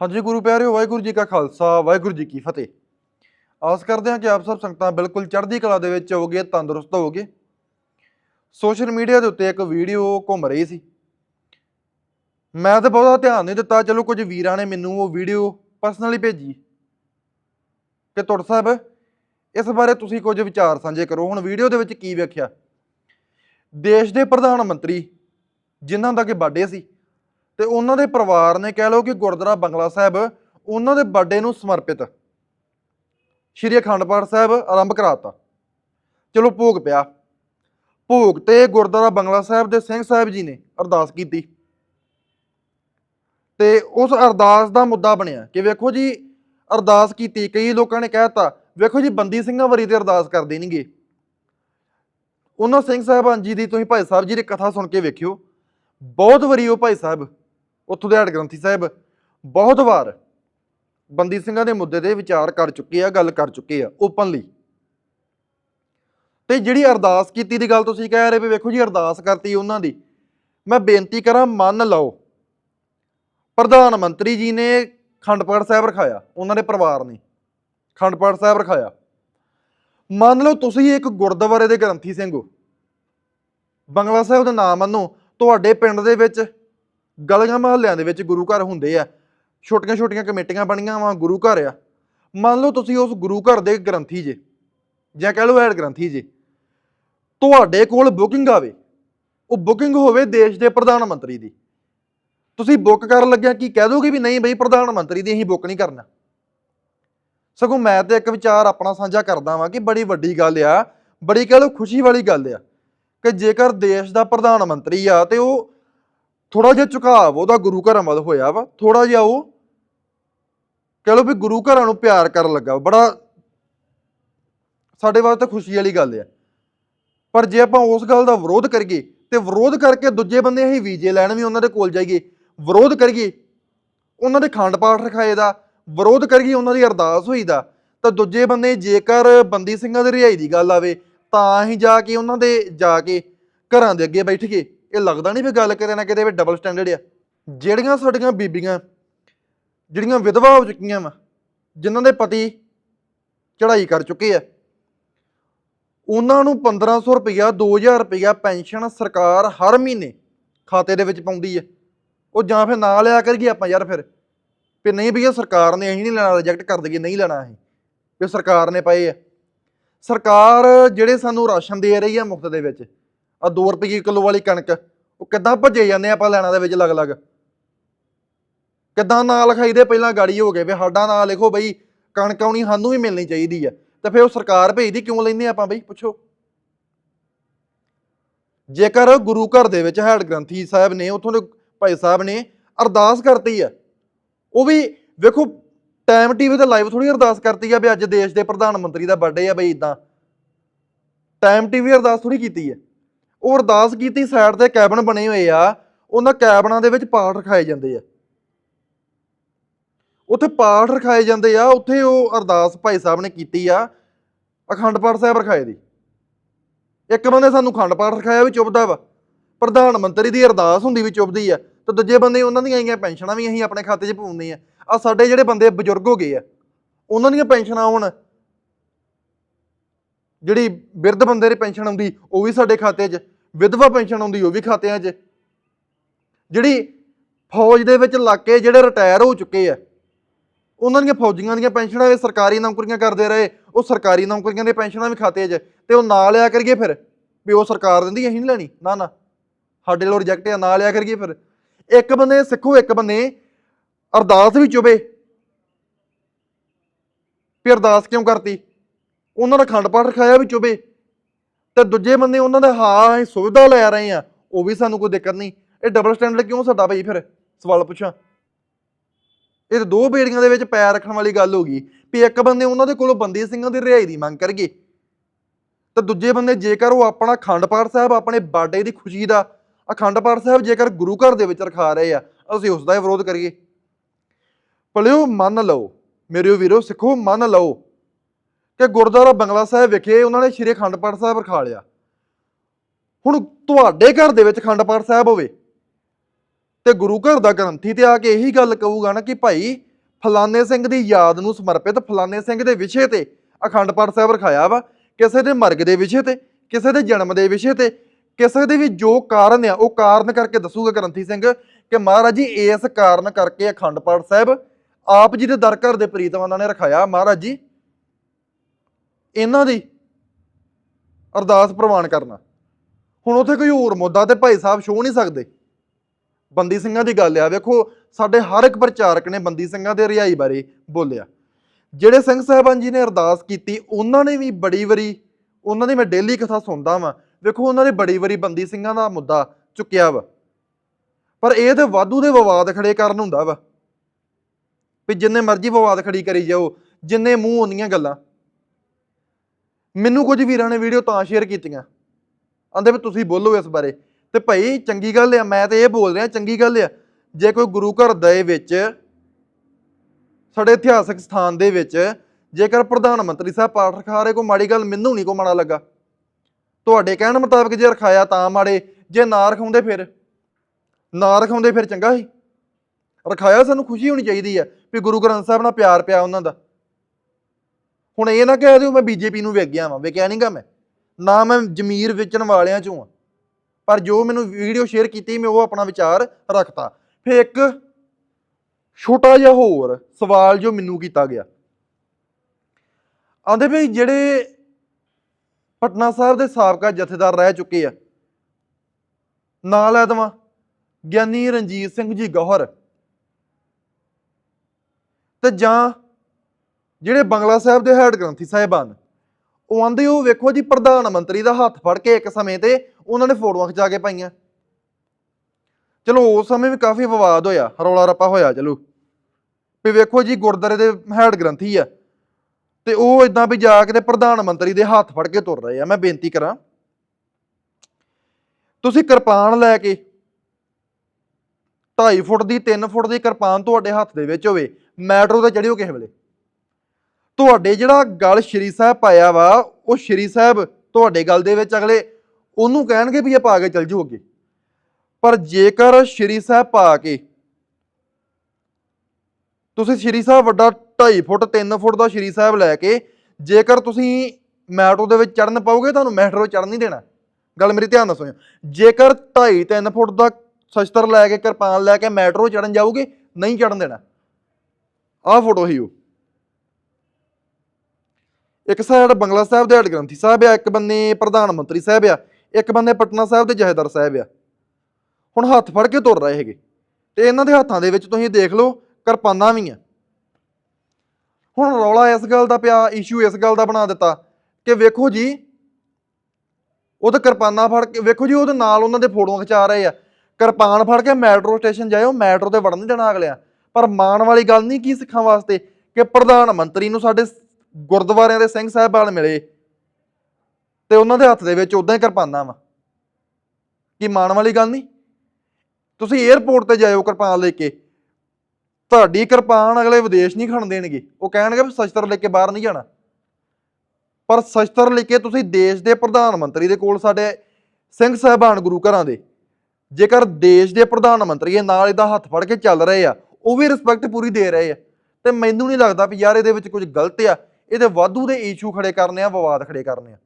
ਹਾਂਜੀ ਗੁਰੂ ਪਿਆਰਿਓ, ਵਾਹਿਗੁਰੂ ਜੀ ਕਾ ਖਾਲਸਾ, ਵਾਹਿਗੁਰੂ ਜੀ ਕੀ ਫਤਿਹ। ਆਸ ਕਰਦੇ ਹਾਂ ਕਿ ਆਪ ਸਭ ਸੰਗਤਾਂ ਬਿਲਕੁਲ ਚੜ੍ਹਦੀ ਕਲਾ ਦੇ ਵਿੱਚ ਹੋਵੋਗੇ, ਤੰਦਰੁਸਤ ਹੋਵੋਗੇ। ਸੋਸ਼ਲ ਮੀਡੀਆ ਦੇ ਉੱਤੇ ਇੱਕ ਵੀਡੀਓ ਘੁੰਮ ਰਹੀ ਸੀ। ਮੈਂ ਤਾਂ ਬਹੁਤਾ ਧਿਆਨ ਨਹੀਂ ਦਿੱਤਾ, ਚਲੋ ਕੁਝ ਵੀਰਾਂ ਨੇ ਮੈਨੂੰ ਉਹ ਵੀਡੀਓ ਪਰਸਨਲੀ ਭੇਜੀ। ਕਿ ਤੁਰ ਸਾਹਿਬ, ਇਸ ਬਾਰੇ ਤੁਸੀਂ ਕੁਝ ਵਿਚਾਰ ਸਾਂਝੇ ਕਰੋ। ਹੁਣ ਵੀਡੀਓ ਦੇ ਵਿੱਚ ਕੀ ਵੇਖਿਆ? ਦੇਸ਼ ਦੇ ਪ੍ਰਧਾਨ ਮੰਤਰੀ, ਜਿਨ੍ਹਾਂ ਦਾ ਕਿ ਬਾਡੇ ਸੀ ਤੇ ਉਹਨਾਂ ਦੇ ਪਰਿਵਾਰ ਨੇ ਕਹਿ ਲਓ ਕਿ ਗੁਰਦੁਆਰਾ ਬੰਗਲਾ ਸਾਹਿਬ ਉਹਨਾਂ ਦੇ ਬਰਥਡੇ ਨੂੰ ਸਮਰਪਿਤ। ਸ਼੍ਰੀ ਅਖੰਡ ਪਾਠ ਸਾਹਿਬ ਆਰੰਭ ਕਰਾਤਾ। ਚਲੋ ਭੋਗ ਪਿਆ। ਭੋਗ ਤੇ ਗੁਰਦੁਆਰਾ ਬੰਗਲਾ ਸਾਹਿਬ ਦੇ ਸਿੰਘ ਸਾਹਿਬ ਜੀ ਨੇ ਅਰਦਾਸ ਕੀਤੀ। ਤੇ ਉਸ ਅਰਦਾਸ ਦਾ ਮੁੱਦਾ ਬਣਿਆ ਕਿ ਵੇਖੋ ਜੀ, ਅਰਦਾਸ ਕੀਤੀ, ਕਈ ਲੋਕਾਂ ਨੇ ਕਹਿਤਾ ਵੇਖੋ ਜੀ ਬੰਦੀ ਸਿੰਘਾਂ ਵਰੀ ਤੇ ਅਰਦਾਸ ਕਰਦੇ ਨਹੀਂਗੇ ਉਹਨਾਂ ਸਿੰਘ ਸਾਹਿਬਾਨ ਜੀ ਦੀ ਤੁਸੀਂ ਭਾਈ ਸਾਹਿਬ ਜੀ ਦੀ ਕਥਾ ਸੁਣ ਕੇ ਵੇਖਿਓ। ਬਹੁਤ ਵਾਰੀ ਉਹ ਭਾਈ ਸਾਹਿਬ। ਉੱਥੋਂ ਦੇ ਹੜ ਗ੍ਰੰਥੀ ਸਾਹਿਬ ਬਹੁਤ ਵਾਰ ਬੰਦੀ ਸਿੰਘਾਂ ਦੇ ਮੁੱਦੇ ਤੇ ਵਿਚਾਰ ਕਰ ਚੁੱਕੇ ਆ, ਗੱਲ ਕਰ ਚੁੱਕੇ ਆ ਓਪਨਲੀ ਤੇ ਜਿਹੜੀ ਅਰਦਾਸ ਕੀਤੀ ਦੀ ਗੱਲ ਤੁਸੀਂ ਕਹਿ ਰਹੇ ਵੀ ਵੇਖੋ ਜੀ, ਅਰਦਾਸ ਕਰਤੀ ਉਹਨਾਂ ਦੀ। ਮੈਂ ਬੇਨਤੀ ਕਰਾਂ, ਮੰਨ ਲਓ, ਪ੍ਰਧਾਨ ਮੰਤਰੀ ਜੀ ਨੇ ਖੰਡ ਪਾਠ ਸਾਹਿਬ ਰਖਾਇਆ, ਉਹਨਾਂ ਦੇ ਪਰਿਵਾਰ ਨੇ ਖੰਡ ਪਾਠ ਸਾਹਿਬ ਰਖਾਇਆ। ਮੰਨ ਲਓ ਤੁਸੀਂ ਇੱਕ ਗੁਰਦੁਆਰੇ ਦੇ ਗ੍ਰੰਥੀ ਸਿੰਘ ਹੋ, ਬੰਗਲਾ ਸਾਹਿਬ ਦਾ ਨਾਮ ਮੰਨੋ, ਤੁਹਾਡੇ ਪਿੰਡ ਦੇ ਵਿੱਚ ਗਲੀਆਂ ਮਹੱਲਿਆਂ ਦੇ ਵਿੱਚ ਗੁਰੂ ਘਰ ਹੁੰਦੇ ਆ। ਛੋਟੀਆਂ ਛੋਟੀਆਂ ਕਮੇਟੀਆਂ ਬਣੀਆਂ ਵਾ, ਗੁਰੂ ਘਰ ਆ। ਮੰਨ ਲਓ ਤੁਸੀਂ ਉਸ ਗੁਰੂ ਘਰ ਦੇ ਗ੍ਰੰਥੀ ਜੇ, ਜਾਂ ਕਹਿ ਲਓ ਐਡ ਗ੍ਰੰਥੀ ਜੇ। ਤੁਹਾਡੇ ਕੋਲ ਬੁਕਿੰਗ ਆਵੇ, ਉਹ ਬੁਕਿੰਗ ਹੋਵੇ ਦੇਸ਼ ਦੇ ਪ੍ਰਧਾਨ ਮੰਤਰੀ ਦੀ। ਤੁਸੀਂ ਬੁੱਕ ਕਰਨ ਲੱਗਿਆ ਕੀ ਕਹਿ ਦੋਗੇ ਵੀ ਨਹੀਂ ਬਈ ਪ੍ਰਧਾਨ ਮੰਤਰੀ ਦੀ ਅਸੀਂ ਬੁੱਕ ਨਹੀਂ ਕਰਨਾ? ਸਗੋਂ ਮੈਂ ਤੇ ਇੱਕ ਵਿਚਾਰ ਆਪਣਾ ਸਾਂਝਾ ਕਰਦਾ ਵਾਂ ਕਿ ਬੜੀ ਵੱਡੀ ਗੱਲ ਆ, ਬੜੀ ਕਹਿ ਲਓ ਖੁਸ਼ੀ ਵਾਲੀ ਗੱਲ ਆ, ਕਿ ਜੇਕਰ ਦੇਸ਼ ਦਾ ਪ੍ਰਧਾਨ ਮੰਤਰੀ ਆ ਤੇ ਉਹ ਥੋੜਾ ਜਿਹਾ ਝੁਕਾਵ ਉਹਦਾ ਗੁਰੂ ਘਰਾਂ ਵੱਲ ਹੋਇਆ ਵਾ ਥੋੜਾ ਜਿਹਾ ਉਹ ਕਹ ਲਓ ਵੀ ਗੁਰੂ ਘਰਾਂ ਨੂੰ ਪਿਆਰ ਕਰਨ ਲੱਗਾ ਬੜਾ ਸਾਡੇ ਵਾਸਤੇ ਖੁਸ਼ੀ ਵਾਲੀ ਗੱਲ ਆ। ਪਰ ਜੇ ਆਪਾਂ ਉਸ ਗੱਲ ਦਾ ਵਿਰੋਧ ਕਰੀਏ ਤੇ ਵਿਰੋਧ ਕਰਕੇ ਦੂਜੇ ਬੰਦੇ ਅਸੀਂ ਵੀਜੇ ਲੈਣ ਵੀ ਉਹਨਾਂ ਦੇ ਕੋਲ ਜਾਈਏ, ਵਿਰੋਧ ਕਰੀਏ ਉਹਨਾਂ ਦੇ ਖੰਡ ਪਾਠ ਰਖਾਏ ਦਾ, ਵਿਰੋਧ ਕਰੀਏ ਉਹਨਾਂ ਦੀ ਅਰਦਾਸ ਹੋਈ ਦਾ, ਤਾਂ ਦੂਜੇ ਬੰਦੇ ਜੇਕਰ ਬੰਦੀ ਸਿੰਘਾਂ ਦੀ ਰਿਹਾਈ ਦੀ ਗੱਲ ਆਵੇ ਤਾਂ ਅਸੀਂ ਜਾ ਕੇ ਉਹਨਾਂ ਦੇ ਜਾ ਕੇ ਘਰਾਂ ਦੇ ਅੱਗੇ ਬੈਠ ਕੇ ਇਹ ਲੱਗਦਾ ਨਹੀਂ ਵੀ ਗੱਲ ਕਿਤੇ ਨਾ ਕਿਤੇ ਵੀ ਡਬਲ ਸਟੈਂਡਰਡ ਆ। ਜਿਹੜੀਆਂ ਸਾਡੀਆਂ ਬੀਬੀਆਂ, ਜਿਹੜੀਆਂ ਵਿਧਵਾ ਹੋ ਚੁੱਕੀਆਂ ਵਾ, ਜਿਨ੍ਹਾਂ ਦੇ ਪਤੀ ਚੜ੍ਹਾਈ ਕਰ ਚੁੱਕੇ ਆ, ਉਹਨਾਂ ਨੂੰ 1500 ਰੁਪਇਆ 2000 ਰੁਪਇਆ ਪੈਨਸ਼ਨ ਸਰਕਾਰ ਹਰ ਮਹੀਨੇ ਖਾਤੇ ਦੇ ਵਿੱਚ ਪਾਉਂਦੀ ਹੈ ਉਹ ਜਾਂ ਫਿਰ ਨਾ ਲਿਆ ਕਰੀਏ ਆਪਾਂ ਯਾਰ ਫਿਰ। ਵੀ ਨਹੀਂ ਭਈਆ ਸਰਕਾਰ ਨੇ ਅਸੀਂ ਨਹੀਂ ਲੈਣਾ ਰਿਜੈਕਟ ਕਰ ਦਈਏ, ਨਹੀਂ ਲੈਣਾ ਅਸੀਂ। ਵੀ ਸਰਕਾਰ ਨੇ ਪਾਏ ਆ। ਸਰਕਾਰ ਜਿਹੜੇ ਸਾਨੂੰ ਰਾਸ਼ਨ ਦੇ ਰਹੀ ਆ ਮੁਫਤ ਦੇ ਵਿੱਚ ਆ 2 ਰੁਪਏ ਕਿਲੋ ਵਾਲੀ ਕਣਕ, ਉਹ ਕਿੱਦਾਂ ਭੱਜੇ ਜਾਂਦੇ ਆਪਾਂ ਲੈਣਾ ਦੇ ਵਿੱਚ ਲਗ ਲਗ ਕਿੱਦਾਂ ਨਾਂ ਲਿਖਾਈ ਦੇ ਪਹਿਲਾਂ ਗਾੜੀ ਹੋ ਗਏ, ਵੀ ਸਾਡਾ ਨਾਂ ਲਿਖੋ ਬਈ, ਕਣਕ ਆਉਣੀ ਸਾਨੂੰ ਵੀ ਮਿਲਣੀ ਚਾਹੀਦੀ ਆ। ਤੇ ਫਿਰ ਉਹ ਸਰਕਾਰ ਭੇਜਦੀ, ਕਿਉਂ ਲੈਂਦੇ ਆਪਾਂ ਬਈ, ਪੁੱਛੋ। ਜੇਕਰ ਗੁਰੂ ਘਰ ਦੇ ਵਿੱਚ ਹੈਡ ਗ੍ਰੰਥੀ ਸਾਹਿਬ ਨੇ, ਉਥੋਂ ਦੇ ਭਾਈ ਸਾਹਿਬ ਨੇ ਅਰਦਾਸ ਕਰਤੀ ਆ, ਉਹ ਵੀ ਵੇਖੋ, ਟਾਈਮ ਟੀਵੀ ਤੇ ਲਾਈਵ ਥੋੜੀ ਅਰਦਾਸ ਕਰਤੀ ਆ ਵੀ ਅੱਜ ਦੇਸ਼ ਦੇ ਪ੍ਰਧਾਨ ਮੰਤਰੀ ਦਾ ਬਰਥਡੇ ਆ ਬਈ ਇਦਾਂ ਟਾਈਮ ਟੀਵੀ ਅਰਦਾਸ ਥੋੜੀ ਕੀਤੀ ਆ। ਉਹ ਅਰਦਾਸ ਕੀਤੀ, ਸਾਈਡ ਤੇ ਕੈਬਨ ਬਣੇ ਹੋਏ ਆ, ਉਹਨਾਂ ਕੈਬਨਾਂ ਦੇ ਵਿੱਚ ਪਾਠ ਰਖਾਏ ਜਾਂਦੇ ਆ। ਉੱਥੇ ਪਾਠ ਰਖਾਏ ਜਾਂਦੇ ਆ, ਉੱਥੇ ਉਹ ਅਰਦਾਸ ਭਾਈ ਸਾਹਿਬ ਨੇ ਕੀਤੀ ਆ, ਅਖੰਡ ਪਾਠ ਸਾਹਿਬ ਰਖਾਏ ਦੀ। ਇੱਕ ਬੰਦੇ ਸਾਨੂੰ ਅਖੰਡ ਪਾਠ ਰਖਾਇਆ ਵੀ ਚੁੱਭਦਾ ਵਾ, ਪ੍ਰਧਾਨ ਮੰਤਰੀ ਦੀ ਅਰਦਾਸ ਹੁੰਦੀ ਵੀ ਚੁੱਭਦੀ ਆ, ਤੇ ਦੂਜੇ ਬੰਦੇ ਉਹਨਾਂ ਦੀਆਂ ਆਈਆਂ ਪੈਨਸ਼ਨਾਂ ਵੀ ਅਸੀਂ ਆਪਣੇ ਖਾਤੇ 'ਚ ਪਾਉਂਦੇ ਆ। ਆ ਸਾਡੇ ਜਿਹੜੇ ਬੰਦੇ ਬਜ਼ੁਰਗ ਹੋ ਗਏ ਆ, ਉਹਨਾਂ ਦੀਆਂ ਪੈਨਸ਼ਨਾਂ ਹੁਣ, ਜਿਹੜੀ ਬਿਰਧ ਬੰਦੇ ਦੀ ਪੈਨਸ਼ਨ ਆਉਂਦੀ, ਉਹ ਵੀ ਸਾਡੇ ਖਾਤੇ 'ਚ ਵਿਧਵਾ ਪੈਨਸ਼ਨ ਆਉਂਦੀ ਉਹ ਵੀ ਖਾਤਿਆਂ 'ਚ। ਜਿਹੜੀ ਫੌਜ ਦੇ ਵਿੱਚ ਲੱਗ ਕੇ ਜਿਹੜੇ ਰਿਟਾਇਰ ਹੋ ਚੁੱਕੇ ਆ, ਉਹਨਾਂ ਦੀਆਂ ਫੌਜੀਆਂ ਦੀਆਂ ਪੈਨਸ਼ਨਾਂ ਇਹ ਸਰਕਾਰੀ ਨੌਕਰੀਆਂ ਕਰਦੇ ਰਹੇ, ਉਹ ਸਰਕਾਰੀ ਨੌਕਰੀਆਂ ਦੀਆਂ ਪੈਨਸ਼ਨਾਂ ਵੀ ਖਾਤੇ 'ਚ। ਤੇ ਉਹ ਨਾ ਲਿਆ ਕਰੀਏ ਫਿਰ, ਵੀ ਉਹ ਸਰਕਾਰ ਦਿੰਦੀ, ਅਸੀਂ ਨਹੀਂ ਲੈਣੀ। ਨਾ ਨਾ। ਸਾਡੇ ਲੋ ਰਿਜੈਕਟ ਆ ਨਾ ਲਿਆ ਕਰੀਏ ਫਿਰ। ਇੱਕ ਬੰਦੇ ਸਿੱਖੋ, ਇੱਕ ਬੰਦੇ ਅਰਦਾਸ ਵੀ ਚੁਬੇ। ਵੀ ਅਰਦਾਸ ਕਿਉਂ ਕਰਤੀ? ਉਹਨਾਂ ਦਾ ਖੰਡ ਪਾਠ ਰਖਾਇਆ ਵੀ ਚੁਬੇ। ਤੇ ਦੂਜੇ ਬੰਦੇ ਉਹਨਾਂ ਦਾ ਹਾਂ ਅਸੀਂ ਸੁਵਿਧਾ ਲੈ ਰਹੇ ਆ ਉਹ ਵੀ ਸਾਨੂੰ ਕੋਈ ਦਿੱਕਤ ਨਹੀਂ। ਇਹ ਡਬਲ ਸਟੈਂਡਰਡ ਕਿਉਂ ਸਾਡਾ ਬਈ ਫਿਰ? ਸਵਾਲ ਪੁੱਛਾਂ। ਇਹ ਤਾਂ ਦੋ ਬੇੜੀਆਂ ਦੇ ਵਿੱਚ ਪੈਰ ਰੱਖਣ ਵਾਲੀ ਗੱਲ ਹੋ ਗਈ ਵੀ ਇੱਕ ਬੰਦੇ ਉਹਨਾਂ ਦੇ ਕੋਲੋਂ ਬੰਦੀ ਸਿੰਘਾਂ ਦੀ ਰਿਹਾਈ ਦੀ ਮੰਗ ਕਰਗੇ। ਤੇ ਦੂਜੇ ਬੰਦੇ ਜੇਕਰ ਉਹ ਆਪਣਾ ਅਖੰਡ ਪਾਠ ਸਾਹਿਬ ਆਪਣੇ ਬਰਥਡੇ ਦੀ ਖੁਸ਼ੀ ਦਾ ਅਖੰਡ ਪਾਠ ਸਾਹਿਬ ਜੇਕਰ ਗੁਰੂ ਘਰ ਦੇ ਵਿੱਚ ਰਖਾ ਰਹੇ ਆ, ਅਸੀਂ ਉਸ ਦਾ ਵਿਰੋਧ ਕਰੀਏ। ਭਲਿਓ ਮੰਨ ਲਓ, ਮੇਰੇ ਵੀਰੋ, ਸਿੱਖੋ, ਮੰਨ ਲਓ ਕਿ ਗੁਰਦੁਆਰਾ ਬੰਗਲਾ ਸਾਹਿਬ ਵਿਖੇ ਉਹਨਾਂ ਨੇ ਸ਼੍ਰੀ ਅਖੰਡ ਪਾਠ ਸਾਹਿਬ ਰਖਾ ਲਿਆ। ਹੁਣ ਤੁਹਾਡੇ ਘਰ ਦੇ ਵਿੱਚ ਅਖੰਡ ਪਾਠ ਸਾਹਿਬ ਹੋਵੇ, ਤੇ ਗੁਰੂ ਘਰ ਦਾ ਗ੍ਰੰਥੀ ਤੇ ਆ ਕੇ ਇਹੀ ਗੱਲ ਕਹੂਗਾ ਨਾ ਕਿ ਭਾਈ ਫਲਾਨੇ ਸਿੰਘ ਦੀ ਯਾਦ ਨੂੰ ਸਮਰਪਿਤ ਫਲਾਨੇ ਸਿੰਘ ਦੇ ਵਿਸ਼ੇ ਤੇ ਅਖੰਡ ਪਾਠ ਸਾਹਿਬ ਰਖਾਇਆ ਵਾ, ਕਿਸੇ ਦੇ ਮਰਗ ਦੇ ਵਿਸ਼ੇ ਤੇ, ਕਿਸੇ ਦੇ ਜਨਮ ਦੇ ਵਿਸ਼ੇ ਤੇ, ਕਿਸੇ ਦੇ ਵੀ ਜੋ ਕਾਰਨ ਆ, ਉਹ ਕਾਰਨ ਕਰਕੇ ਦੱਸੂਗਾ ਗ੍ਰੰਥੀ ਸਿੰਘ ਕਿ ਮਹਾਰਾਜ ਜੀ, ਇਸ ਕਾਰਨ ਕਰਕੇ ਅਖੰਡ ਪਾਠ ਸਾਹਿਬ ਆਪ ਜੀ ਦੇ ਦਰ ਘਰ ਦੇ ਪ੍ਰੀਤਮਾਨਾਂ ਨੇ ਰਖਾਇਆ। ਮਹਾਰਾਜ ਜੀ ਇਹਨਾਂ ਦੀ ਅਰਦਾਸ ਪ੍ਰਵਾਨ ਕਰਨਾ। ਹੁਣ ਉੱਥੇ ਕੋਈ ਹੋਰ ਮੁੱਦਾ ਤੇ ਭਾਈ ਸਾਹਿਬ ਛੋਹ ਨਹੀਂ ਸਕਦੇ। ਬੰਦੀ ਸਿੰਘਾਂ ਦੀ ਗੱਲ ਆ, ਵੇਖੋ, ਸਾਡੇ ਹਰ ਇੱਕ ਪ੍ਰਚਾਰਕ ਨੇ ਬੰਦੀ ਸਿੰਘਾਂ ਦੇ ਰਿਹਾਈ ਬਾਰੇ ਬੋਲਿਆ। ਜਿਹੜੇ ਸਿੰਘ ਸਾਹਿਬਾਨ ਜੀ ਨੇ ਅਰਦਾਸ ਕੀਤੀ, ਉਹਨਾਂ ਨੇ ਵੀ ਬੜੀ ਵਾਰੀ, ਉਹਨਾਂ ਦੀ ਮੈਂ ਡੇਲੀ ਕਥਾ ਸੁਣਦਾ ਵਾਂ। ਵੇਖੋ, ਉਹਨਾਂ ਨੇ ਬੜੀ ਵਾਰੀ ਬੰਦੀ ਸਿੰਘਾਂ ਦਾ ਮੁੱਦਾ ਚੁੱਕਿਆ ਵਾ। ਪਰ ਇਹ ਤੇ ਵਾਧੂ ਦੇ ਵਿਵਾਦ ਖੜੇ ਕਰਨ ਹੁੰਦਾ ਵਾ। ਵੀ ਜਿੰਨੇ ਮਰਜ਼ੀ ਵਿਵਾਦ ਖੜੀ ਕਰੀ ਜਾਓ, ਜਿੰਨੇ ਮੂੰਹ ਉਹਨੀਆਂ ਗੱਲਾਂ। ਮੈਨੂੰ ਕੁਝ ਵੀਰਾਂ ਨੇ ਵੀਡੀਓ ਤਾਂ ਸ਼ੇਅਰ ਕੀਤੀਆਂ। ਆਂਦੇ ਵੀ ਤੁਸੀਂ ਬੋਲੋ ਇਸ ਬਾਰੇ। ਤੇ ਭਾਈ, ਚੰਗੀ ਗੱਲ ਆ, ਮੈਂ ਤੇ ਇਹ ਬੋਲ ਰਿਹਾ, ਚੰਗੀ ਗੱਲ ਆ। ਜੇ ਕੋਈ ਗੁਰੂ ਘਰ ਦੇ ਵਿੱਚ, ਸਾਡੇ ਇਤਿਹਾਸਕ ਸਥਾਨ ਦੇ ਵਿੱਚ ਜੇਕਰ ਪ੍ਰਧਾਨ ਮੰਤਰੀ ਸਾਹਿਬ ਪਾਠ ਰਖਾ ਰਹੇ, ਕੋਈ ਮਾੜੀ ਗੱਲ ਮੈਨੂੰ ਨਹੀਂ ਕੋ ਮਾੜਾ ਲੱਗਾ। ਤੁਹਾਡੇ ਕਹਿਣ ਮੁਤਾਬਕ ਜੇ ਰਖਾਇਆ ਤਾਂ ਮਾੜੇ, ਜੇ ਨਾ ਰਖਾਉਂਦੇ ਫਿਰ? ਨਾ ਰਖਾਉਂਦੇ ਫਿਰ ਚੰਗਾ ਸੀ। ਰਖਾਇਆ ਸਾਨੂੰ ਖੁਸ਼ੀ ਹੋਣੀ ਚਾਹੀਦੀ ਆ ਵੀ ਗੁਰੂ ਗ੍ਰੰਥ ਸਾਹਿਬ ਨਾਲ ਪਿਆਰ ਪਿਆ ਉਹਨਾਂ ਦਾ। ਹੁਣ ਇਹ ਨਾ ਕਹਿ ਦਿਓ ਮੈਂ ਬੀਜੇਪੀ ਨੂੰ ਵੇਖ ਗਿਆ ਵਾਂ ਵੇਖਿਆ ਨਹੀਂਗਾ ਮੈਂ। ਨਾ ਮੈਂ ਜ਼ਮੀਰ ਵੇਚਣ ਵਾਲਿਆਂ ਚੋਂ ਆ। ਪਰ ਜੋ ਮੈਨੂੰ ਵੀਡੀਓ ਸ਼ੇਅਰ ਕੀਤੀ ਮੈਂ ਉਹ ਆਪਣਾ ਵਿਚਾਰ ਰੱਖਤਾ। ਫਿਰ ਇੱਕ ਛੋਟਾ ਜਿਹਾ ਹੋਰ ਸਵਾਲ ਜੋ ਮੈਨੂੰ ਕੀਤਾ ਗਿਆ। ਆਂਦੇ ਵੀ ਜਿਹੜੇ ਪਟਨਾ ਸਾਹਿਬ ਦੇ ਸਾਬਕਾ ਜਥੇਦਾਰ ਰਹਿ ਚੁੱਕੇ ਆ, ਨਾਲ ਲੈ ਦੇਵਾਂ, ਗਿਆਨੀ ਰਣਜੀਤ ਸਿੰਘ ਜੀ ਗੌਹਰ। ਤੇ ਜਾਂ ਜਿਹੜੇ ਬੰਗਲਾ ਸਾਹਿਬ ਦੇ ਹੈਡ ਗ੍ਰੰਥੀ ਸਾਹਿਬਾਨ, ਉਹ ਆਂਦੇ ਉਹ ਵੇਖੋ ਜੀ ਪ੍ਰਧਾਨ ਮੰਤਰੀ ਦਾ ਹੱਥ ਫੜ ਕੇ ਇੱਕ ਸਮੇਂ ਤੇ ਉਹਨਾਂ ਨੇ ਫੋਟੋਆਂ ਖਿਚਾ ਕੇ ਪਾਈਆਂ। ਚਲੋ ਉਸ ਸਮੇਂ ਵੀ ਕਾਫੀ ਵਿਵਾਦ ਹੋਇਆ, ਰੌਲਾ ਰੱਪਾ ਹੋਇਆ, ਚਲੋ। ਵੀ ਵੇਖੋ ਜੀ ਗੁਰਦਾਰੇ ਦੇ ਹੈਡ ਗ੍ਰੰਥੀ ਆ, ਤੇ ਉਹ ਇਦਾਂ ਵੀ ਜਾ ਕੇ ਤੇ ਪ੍ਰਧਾਨ ਮੰਤਰੀ ਦੇ ਹੱਥ ਫੜ ਕੇ ਤੁਰ ਰਹੇ ਆ। ਮੈਂ ਬੇਨਤੀ ਕਰਾਂ, ਤੁਸੀਂ ਕਿਰਪਾਨ ਲੈ ਕੇ 2.5 ਫੁੱਟ ਦੀ 3 ਫੁੱਟ ਦੀ ਕਿਰਪਾਨ ਤੁਹਾਡੇ ਹੱਥ ਦੇ ਵਿੱਚ ਹੋਵੇ, ਮੈਟਰੋ ਤੇ ਚੜਿਓ ਕਿਸੇ ਵੇਲੇ। ਤੁਹਾਡੇ ਜਿਹੜਾ ਗੱਲ ਸ਼੍ਰੀ ਸਾਹਿਬ ਪਾਇਆ ਵਾ, ਉਹ ਸ਼੍ਰੀ ਸਾਹਿਬ ਤੁਹਾਡੇ ਗੱਲ ਦੇ ਵਿੱਚ ਅਗਲੇ ਉਹਨੂੰ ਕਹਿਣਗੇ ਵੀ ਇਹ ਪਾ ਕੇ ਚੱਲ ਜਾਓਗੇ ਪਰ ਜੇਕਰ ਸ਼੍ਰੀ ਸਾਹਿਬ ਪਾ ਕੇ, ਤੁਸੀਂ ਸ਼੍ਰੀ ਸਾਹਿਬ ਵੱਡਾ 2.5 ਫੁੱਟ 3 ਫੁੱਟ ਦਾ ਸ਼੍ਰੀ ਸਾਹਿਬ ਲੈ ਕੇ, ਜੇਕਰ ਤੁਸੀਂ ਮੈਟਰੋ ਦੇ ਵਿੱਚ ਚੜਨ ਪਾਓਗੇ, ਤੁਹਾਨੂੰ ਮੈਟਰੋ ਚੜਨ ਨਹੀਂ ਦੇਣਾ। ਗੱਲ ਮੇਰੀ ਧਿਆਨ ਨਾਲ ਸੁਣਿਓ। ਜੇਕਰ 2.5 3 ਫੁੱਟ ਦਾ ਸ਼ਸਤਰ ਲੈ ਕੇ, ਕਿਰਪਾਨ ਲੈ ਕੇ ਮੈਟਰੋ ਚੜਨ ਜਾਓਗੇ, ਨਹੀਂ ਚੜਨ ਦੇਣਾ। ਆਹ ਫੋਟੋ ਹੀ ਉਹ। ਇੱਕ ਸਾਈਡ ਬੰਗਲਾ ਸਾਹਿਬ ਦੇ ਹੈਡ ਗ੍ਰੰਥੀ ਸਾਹਿਬ ਆ, ਇੱਕ ਬੰਨੇ ਪ੍ਰਧਾਨ ਮੰਤਰੀ ਸਾਹਿਬ ਆ, ਇੱਕ ਬੰਨੇ ਪਟਨਾ ਸਾਹਿਬ ਦੇ ਜਹੇਦਾਰ ਸਾਹਿਬ ਆ। ਹੁਣ ਹੱਥ ਫੜ ਕੇ ਤੁਰ ਰਹੇ ਹੈਗੇ। ਤੇ ਇਹਨਾਂ ਦੇ ਹੱਥਾਂ ਦੇ ਵਿੱਚ ਤੁਸੀਂ ਦੇਖ ਲਓ, ਕਿਰਪਾਨਾਂ ਵੀ ਆ। ਹੁਣ ਰੌਲਾ ਇਸ ਗੱਲ ਦਾ ਪਿਆ ਇਸ਼ੂ ਇਸ ਗੱਲ ਦਾ ਬਣਾ ਦਿੱਤਾ ਕਿ ਵੇਖੋ ਜੀ ਉਹ ਤਾਂ ਕਿਰਪਾਨਾਂ ਫੜ ਕੇ, ਵੇਖੋ ਜੀ, ਉਹਦੇ ਨਾਲ ਉਹਨਾਂ ਦੇ ਫੋਟੋਆਂ ਖਿਚਾ ਰਹੇ ਆ। ਕਿਰਪਾਨ ਫੜ ਕੇ ਮੈਟਰੋ ਸਟੇਸ਼ਨ ਜਾਇਓ, ਮੈਟਰੋ ਤੇ ਵੜਨ ਨਹੀਂ ਦੇਣਾ ਅਗਲਿਆਂ। ਪਰ ਮਾਣ ਵਾਲੀ ਗੱਲ ਨਹੀਂ ਕੀ ਸਿੱਖਾਂ ਵਾਸਤੇ? ਕਿ ਪ੍ਰਧਾਨ ਮੰਤਰੀ ਨੂੰ ਸਾਡੇ ਗੁਰਦੁਆਰਿਆਂ ਦੇ ਸਿੰਘ ਸਾਹਿਬਾਨ ਮਿਲੇ ਤੇ ਉਹਨਾਂ ਦੇ ਹੱਥ ਦੇ ਵਿੱਚ ਉਦਾਂ ਹੀ ਕਿਰਪਾਨਾਂ ਵਾ। ਕੀ ਮਾਣ ਵਾਲੀ ਗੱਲ ਨਹੀਂ? ਤੁਸੀਂ 에ਅਰਪੋਰਟ ਤੇ ਜਾਇਓ ਕਿਰਪਾਨ ਲੈ ਕੇ। ਤੁਹਾਡੀ ਕਿਰਪਾਨ ਅਗਲੇ ਵਿਦੇਸ਼ ਨਹੀਂ ਖਣ ਦੇਣਗੇ। ਉਹ ਕਹਿਣਗੇ ਵੀ ਸ਼ਸਤਰ ਲੈ ਕੇ ਬਾਹਰ ਨਹੀਂ ਜਾਣਾ। ਪਰ ਸ਼ਸਤਰ ਲੈ ਕੇ ਤੁਸੀਂ ਦੇਸ਼ ਦੇ ਪ੍ਰਧਾਨ ਮੰਤਰੀ ਦੇ ਕੋਲ ਸਾਡੇ ਸਿੰਘ ਸਾਹਿਬਾਨ ਗੁਰੂ ਘਰਾਂ ਦੇ। ਜੇਕਰ ਦੇਸ਼ ਦੇ ਪ੍ਰਧਾਨ ਮੰਤਰੀ ਇਹ ਨਾਲ ਇਹਦਾ ਹੱਥ ਫੜ ਕੇ ਚੱਲ ਰਹੇ ਆ, ਉਹ ਵੀ ਰਿਸਪੈਕਟ ਪੂਰੀ ਦੇ ਰਹੇ ਆ। ਤੇ ਮੈਨੂੰ ਨਹੀਂ ਲੱਗਦਾ ਵੀ ਯਾਰ ਇਹਦੇ ਵਿੱਚ ਕੁਝ ਗਲਤ ਆ। ਇਹਦੇ ਵਾਧੂ ਦੇ ਇਸ਼ੂ ਖੜੇ ਕਰਨੇ ਆ, ਵਿਵਾਦ ਖੜੇ ਕਰਨੇ ਆ।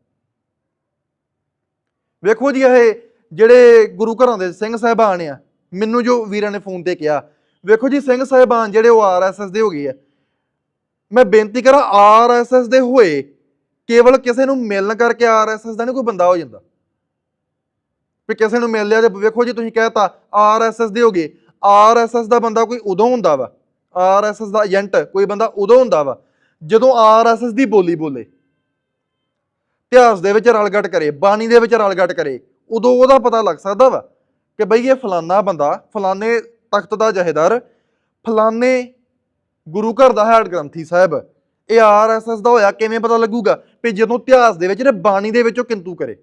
ਵੇਖੋ ਜੀ, ਇਹ ਜਿਹੜੇ ਗੁਰੂ ਘਰਾਂ ਦੇ ਸਿੰਘ ਸਾਹਿਬਾਨ ਆ, ਮੈਨੂੰ ਜੋ ਵੀਰਾਂ ਨੇ ਫੋਨ ਤੇ ਕਿਹਾ, ਵੇਖੋ ਜੀ, ਸਿੰਘ ਸਾਹਿਬਾਨ ਜਿਹੜੇ ਉਹ ਆਰਐਸਐਸ ਦੇ ਹੋ ਗਏ ਆ। ਮੈਂ ਬੇਨਤੀ ਕਰਾਂ ਆਰਐਸਐਸ ਦੇ ਹੋਏ, ਕੇਵਲ ਕਿਸੇ ਨੂੰ ਮਿਲਣ ਕਰਕੇ ਆਰਐਸਐਸ ਦਾ ਨਹੀਂ ਕੋਈ ਬੰਦਾ ਹੋ ਜਾਂਦਾ। ਵੀ ਕਿਸੇ ਨੂੰ ਮਿਲ ਲਿਆ ਤੇ ਵੇਖੋ ਜੀ, ਤੁਸੀਂ ਕਹਿਤਾ ਆਰਐਸਐਸ ਦੇ ਹੋ ਗਏ ਆਰਐਸਐਸ ਦਾ ਬੰਦਾ ਕੋਈ ਉਦੋਂ ਹੁੰਦਾ ਵਾ। ਆਰਐਸਐਸ ਦਾ ਏਜੰਟ, ਕੋਈ ਬੰਦਾ ਉਦੋਂ ਹੁੰਦਾ ਵਾ। ਜਦੋਂ ਆਰਐਸਐਸ ਦੀ ਬੋਲੀ ਬੋਲੇ, ਇਤਿਹਾਸ ਦੇ ਵਿੱਚ ਰਲਗਟ ਕਰੇ, ਬਾਣੀ ਦੇ ਵਿੱਚ ਰਲਗਟ ਕਰੇ, ਉਦੋਂ ਉਹਦਾ ਪਤਾ ਲੱਗ ਸਕਦਾ ਵਾ ਕਿ ਬਈ ਇਹ ਫਲਾਨਾ ਬੰਦਾ, ਫਲਾਨੇ ਤਖਤ ਦਾ ਜਹੇਦਾਰ, ਫਲਾਨੇ ਗੁਰੂ ਘਰ ਦਾ ਹੈਡ ਗ੍ਰੰਥੀ ਸਾਹਿਬ, ਇਹ ਆਰਐਸਐਸ ਦਾ ਹੋਇਆ, ਕਿਵੇਂ ਪਤਾ ਲੱਗੂਗਾ ਵੀ ਜਦੋਂ ਇਤਿਹਾਸ ਦੇ ਵਿੱਚ ਨੇ ਬਾਣੀ ਦੇ ਵਿੱਚੋਂ ਕਿੰਤੂ ਕਰੇ?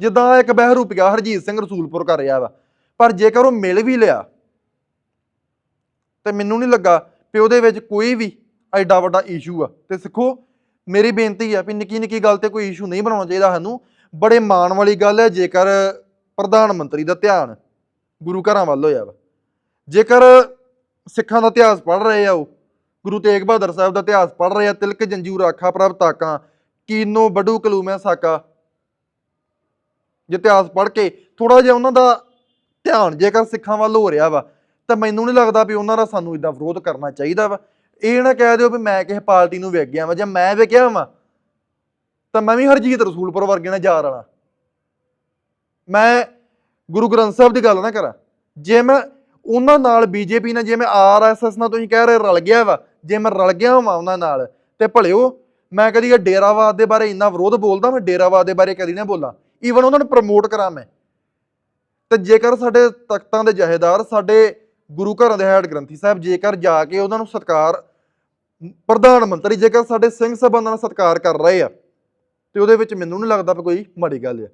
ਜਿੱਦਾਂ ਇੱਕ ਬਹਿਰੂਪੀਆ ਹਰਜੀਤ ਸਿੰਘ ਰਸੂਲਪੁਰ ਕਰ ਰਿਹਾ ਵਾ, ਪਰ ਜੇਕਰ ਉਹ ਮਿਲ ਵੀ ਲਿਆ, ਤੇ ਮੈਨੂੰ ਨਹੀਂ ਲੱਗਾ ਕਿ ਉਹਦੇ ਵਿੱਚ ਕੋਈ ਵੀ ਐਡਾ ਵੱਡਾ ਇਸ਼ੂ ਆ। ਤੇ ਸਿੱਖੋ, ਮੇਰੀ ਬੇਨਤੀ ਆ ਵੀ ਨਿੱਕੀ ਨਿੱਕੀ ਗੱਲ ਤੇ ਕੋਈ ਇਸ਼ੂ ਨਹੀਂ ਬਣਾਉਣਾ ਚਾਹੀਦਾ ਸਾਨੂੰ। ਬੜੇ ਮਾਣ ਵਾਲੀ ਗੱਲ ਹੈ ਜੇਕਰ ਪ੍ਰਧਾਨ ਮੰਤਰੀ ਦਾ ਧਿਆਨ ਗੁਰੂ ਘਰਾਂ ਵੱਲ ਹੋਇਆ ਵਾ। ਜੇਕਰ ਸਿੱਖਾਂ ਦਾ ਇਤਿਹਾਸ ਪੜ੍ਹ ਰਹੇ ਆ ਉਹ, ਗੁਰੂ ਤੇਗ ਬਹਾਦਰ ਸਾਹਿਬ ਦਾ ਇਤਿਹਾਸ ਪੜ੍ਹ ਰਹੇ ਆ, ਤਿਲਕ ਜੰਜੂ ਰਾਖਾ ਪ੍ਰਭ ਤਾਕਾਂ, ਕੀਨੋ ਬਡੂ ਕਲੂਮੈ ਸਾਕਾ। ਜੇ ਇਤਿਹਾਸ ਪੜ੍ਹ ਕੇ ਥੋੜਾ ਜਿਹਾ ਉਹਨਾਂ ਦਾ ਧਿਆਨ ਜੇਕਰ ਸਿੱਖਾਂ ਵੱਲ ਹੋ ਰਿਹਾ ਵਾ ਤਾਂ ਮੈਨੂੰ ਨਹੀਂ ਲੱਗਦਾ ਵੀ ਉਹਨਾਂ ਦਾ ਸਾਨੂੰ ਇਦਾਂ ਵਿਰੋਧ ਕਰਨਾ ਚਾਹੀਦਾ ਵਾ। ਇਹ ਨਾ ਕਹਿ ਦਿਓ ਵੀ ਮੈਂ ਕਿਸੇ ਪਾਰਟੀ ਨੂੰ ਵੇਖ ਗਿਆ ਵਾ ਜੇ ਮੈਂ ਵੇਖਿਆ ਵਾਂ, ਤਾਂ ਮੈਂ ਵੀ ਹਰਜੀਤ ਰਸੂਲਪੁਰ ਵਰਗੇ ਨਾਲ ਜਾ ਰਹਾ ਮੈਂ ਗੁਰੂ ਗ੍ਰੰਥ ਸਾਹਿਬ ਦੀ ਗੱਲ ਨਾ ਕਰਾਂ। ਜੇ ਮੈਂ ਉਹਨਾਂ ਨਾਲ ਬੀਜੇਪੀ ਨਾਲ, ਜੇ ਮੈਂ ਆਰਐਸਐਸ ਨਾਲ ਤੁਸੀਂ ਕਹਿ ਰਹੇ ਰਲ ਗਿਆ ਵਾ, ਜੇ ਮੈਂ ਰਲ ਗਿਆ ਹਾਂ ਉਹਨਾਂ ਨਾਲ, ਤੇ ਭਲਿਓ, ਮੈਂ ਕਦੀ ਇਹ ਡੇਰਾਵਾਦ ਦੇ ਬਾਰੇ ਇੰਨਾ ਵਿਰੋਧ ਬੋਲਦਾ, ਮੈਂ ਡੇਰਾਵਾਦ ਦੇ ਬਾਰੇ ਕਦੀ ਨਾ ਬੋਲਾਂ। ਈਵਨ ਉਹਨਾਂ ਨੂੰ ਪ੍ਰਮੋਟ ਕਰਾਂ ਮੈਂ। ਤੇ ਜੇਕਰ ਸਾਡੇ ਤਖਤਾਂ ਦੇ ਜਹੇਦਾਰ, ਸਾਡੇ ਗੁਰੂ ਘਰਾਂ ਦੇ ਹੈਡ ਗ੍ਰੰਥੀ ਸਾਹਿਬ, ਜੇਕਰ ਜਾ ਕੇ ਉਹਨਾਂ ਨੂੰ ਸਤਕਾਰ ਪ੍ਰਧਾਨ ਮੰਤਰੀ, ਜੇਕਰ ਸਾਡੇ ਸਿੰਘ ਸਭਾਵਾਂ ਦਾ ਸਤਕਾਰ ਕਰ ਰਹੇ ਆ, ਤੇ ਉਹਦੇ ਵਿੱਚ ਮੈਨੂੰ ਨਹੀਂ ਲੱਗਦਾ ਵੀ ਕੋਈ ਮਾੜੀ ਗੱਲ ਆ।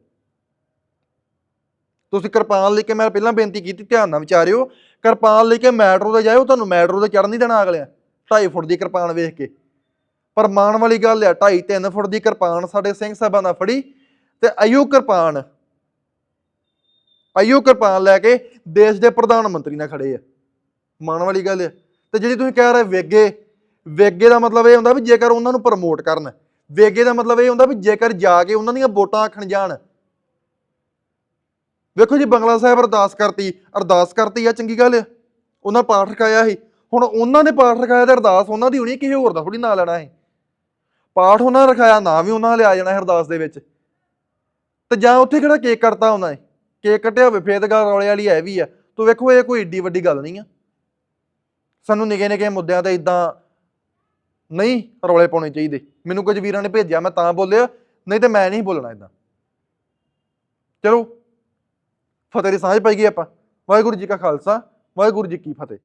ਤੁਸੀਂ ਕਿਰਪਾਨ ਲੈ ਕੇ ਮੈਂ ਪਹਿਲਾਂ ਬੇਨਤੀ ਕੀਤੀ, ਧਿਆਨ ਨਾਲ ਵਿਚਾਰਿਓ, ਕਿਰਪਾਨ ਲੈ ਕੇ ਮੈਟਰੋ ਤੇ ਜਾਇਓ, ਤੁਹਾਨੂੰ ਮੈਟਰੋ ਤੇ ਚੜ੍ਹਨ ਨਹੀਂ ਦੇਣਾ ਅਗਲਿਆਂ। 2.5 ਫੁੱਟ ਦੀ ਕਿਰਪਾਨ ਵੇਖ ਕੇ। ਪਰ ਮਾਣ ਵਾਲੀ ਗੱਲ ਆ 2.5 3 ਫੁੱਟ ਦੀ ਕਿਰਪਾਨ ਸਾਡੇ ਸਿੰਘ ਸਾਹਿਬਾਂ ਨਾਲ ਫੜੀ, ਤੇ ਅਯੋ ਕਿਰਪਾਨ ਆਈਓ ਕਿਰਪਾਨ ਲੈ ਕੇ ਦੇਸ਼ ਦੇ ਪ੍ਰਧਾਨ ਮੰਤਰੀ ਨਾਲ ਖੜੇ ਆ। ਮਾਣ ਵਾਲੀ ਗੱਲ ਆ। ਤੇ ਜਿਹੜੀ ਤੁਸੀਂ ਕਹਿ ਰਹੇ ਵੇਗੇ ਵੇਗੇ ਦਾ ਮਤਲਬ ਇਹ ਹੁੰਦਾ ਵੀ ਜੇਕਰ ਉਹਨਾਂ ਨੂੰ ਪ੍ਰਮੋਟ ਕਰਨ, ਵੇਗੇ ਦਾ ਮਤਲਬ ਇਹ ਹੁੰਦਾ ਵੀ ਜੇਕਰ ਜਾ ਕੇ ਉਹਨਾਂ ਦੀਆਂ ਵੋਟਾਂ ਆਖਣ ਜਾਣ। ਵੇਖੋ ਜੀ, ਬੰਗਲਾ ਸਾਹਿਬ ਅਰਦਾਸ ਕਰਤੀ ਅਰਦਾਸ ਕਰਤੀ ਆ, ਚੰਗੀ ਗੱਲ ਆ। ਉਹਨਾਂ ਪਾਠ ਰਖਾਇਆ ਸੀ। ਹੁਣ ਉਹਨਾਂ ਨੇ ਪਾਠ ਰਖਾਇਆ ਤੇ ਅਰਦਾਸ ਉਹਨਾਂ ਦੀ ਹੋਣੀ ਕਿਸੇ ਹੋਰ ਦਾ ਥੋੜੀ ਨਾਂ ਲੈਣਾ ਸੀ। ਪਾਠ ਉਹਨਾਂ ਨੇ ਰਖਾਇਆ, ਨਾਂ ਵੀ ਉਹਨਾਂ ਨੇ ਲਿਆ ਜਾਣਾ ਹੈ ਅਰਦਾਸ ਦੇ ਵਿੱਚ। ਤੇ ਜਾਂ ਉੱਥੇ ਕਿਹੜਾ ਕੇਕ ਕਰਤਾ ਉਹਨਾਂ ਨੇ? ਕੇਕ ਕੱਟਿਆ ਹੋਵੇ, ਫੇਰ ਤਾਂ ਗੱਲ ਰੌਲੇ ਵਾਲੀ ਹੈ ਵੀ ਆ। ਤੂੰ ਵੇਖੋ, ਇਹ ਕੋਈ ਏਡੀ ਵੱਡੀ ਗੱਲ ਨਹੀਂ ਆ। ਸਾਨੂੰ ਨਿੱਕੇ ਨਿੱਕੇ ਮੁੱਦਿਆਂ ਤੇ ਇਦਾਂ ਨਹੀਂ ਰੌਲੇ ਪਾਉਣੇ ਚਾਹੀਦੇ। ਮੈਨੂੰ ਕੁਝ ਵੀਰਾਂ ਨੇ ਭੇਜਿਆ, ਮੈਂ ਤਾਂ ਬੋਲਿਆ, ਨਹੀਂ ਤੇ ਮੈਂ ਨਹੀਂ ਬੋਲਣਾ ਇਦਾਂ ਚਲੋ, ਫਤਿਹ ਦੀ ਸਾਂਝ ਪਾਈ ਗਈ ਆਪਾਂ। ਵਾਹਿਗੁਰੂ ਜੀ ਕਾ ਖਾਲਸਾ, ਵਾਹਿਗੁਰੂ ਜੀ ਕੀ ਫਤਿਹ।